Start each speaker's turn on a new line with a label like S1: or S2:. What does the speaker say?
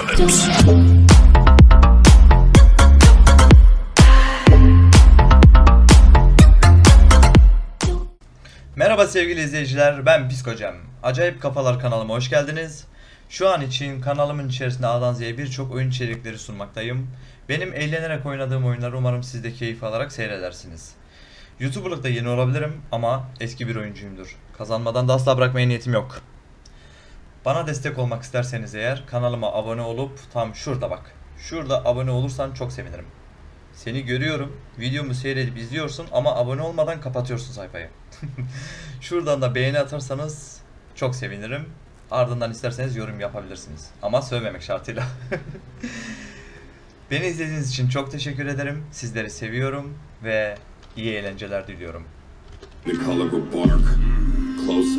S1: apocalypse.
S2: Merhaba sevgili izleyiciler, ben Piskocam. Acayip Kafalar kanalıma hoş geldiniz. Şu an için kanalımın içerisinde A'dan Z'ye birçok oyun içerikleri sunmaktayım. Benim eğlenerek oynadığım oyunları umarım siz de keyif alarak seyredersiniz. YouTuber'lıkta yeni olabilirim ama eski bir oyuncuyumdur. Kazanmadan da asla bırakmaya niyetim yok. Bana destek olmak isterseniz eğer kanalıma abone olup tam şurada bak. Şurada abone olursan çok sevinirim. Seni görüyorum, videomu seyredip izliyorsun ama abone olmadan kapatıyorsun sayfayı. Şuradan da beğeni atarsanız çok sevinirim. Ardından isterseniz yorum yapabilirsiniz. Ama sövmemek şartıyla. Beni izlediğiniz için çok teşekkür ederim. Sizleri seviyorum ve iyi eğlenceler diliyorum.
S3: The color of bark.